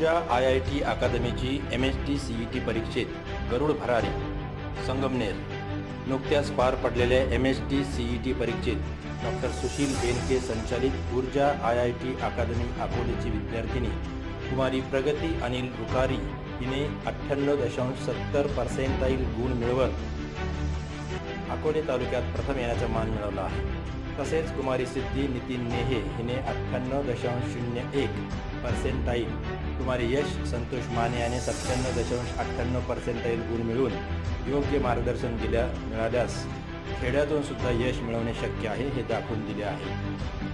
ऊर्जा I I T अकादमीची M S T C E T परीक्षेत गरुड भरारी संगमनेर. नुकत्याच पार पडलेल्या M S T C E T परीक्षेत डॉक्टर सुशील बेनके संचालित Urja I I T academy अकोलेची विद्यार्थिनी कुमारी प्रगती अनिल रुकारी हिने अठ्ठ्याण्णव दशांश सत्तर पर्सेंटाईल गुण मिळवत अकोले तालुक्यात प्रथम येण्याचा मान मिळवला आहे. तसेच कुमारी सिद्धी नितीन नेहे हिने अठ्ठ्याण्णव दशांश शून्य एक पर्सेंटाईल कुमारी यश संतोष माने याने सत्त्याण्णव दशांश अठ्ठ्याण्णव पर्सेंटाईल गुण मिळवून योग्य मार्गदर्शन दिल्या मिळाल्यास खेड्यातून सुद्धा यश मिळवणे शक्य आहे हे दाखवून दिले आहे.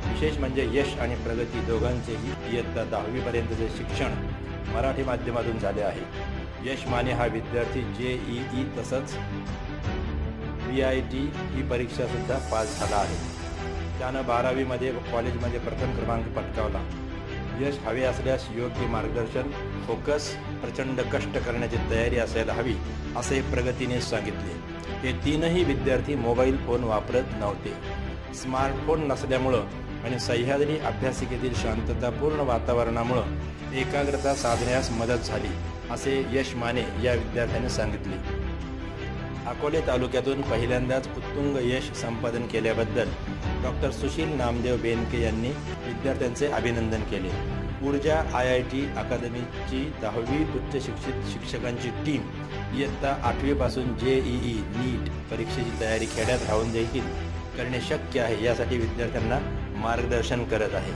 विशेष म्हणजे यश आणि प्रगती दोघांचेही इयत्ता दहावीपर्यंतचे शिक्षण मराठी माध्यमातून झाले आहे. यश माने हा विद्यार्थी जे ई ई तसंच व्ही आय टी ही परीक्षासुद्धा पास झाला आहे. त्यानं बारावीमध्ये कॉलेजमध्ये प्रथम क्रमांक पटकावला. यश हवे असल्यास योग्य मार्गदर्शन फोकस प्रचंड कष्ट करण्याची तयारी असायला हवी असे प्रगतीने सांगितले. हे तीनही विद्यार्थी मोबाईल फोन वापरत नव्हते. स्मार्टफोन नसल्यामुळं आणि सह्याद्री अभ्यासिकेतील शांततापूर्ण वातावरणामुळं एकाग्रता साधण्यास मदत झाली असे यश माने या विद्यार्थ्याने सांगितले. अकोले तालुक्यातून पहिल्यांदाच उत्तुंग यश संपादन केल्याबद्दल डॉक्टर सुशील नामदेव बेनके यांनी विद्यार्थ्यांचे अभिनंदन केले. ऊर्जा आय आय टी अकादमीची दहावी उच्च शिक्षित शिक्षकांची टीम इयत्ता आठवीपासून जे ई ई नीट परीक्षेची तयारी खेड्यात राहून देखील करणे शक्य आहे यासाठी विद्यार्थ्यांना मार्गदर्शन करत आहे.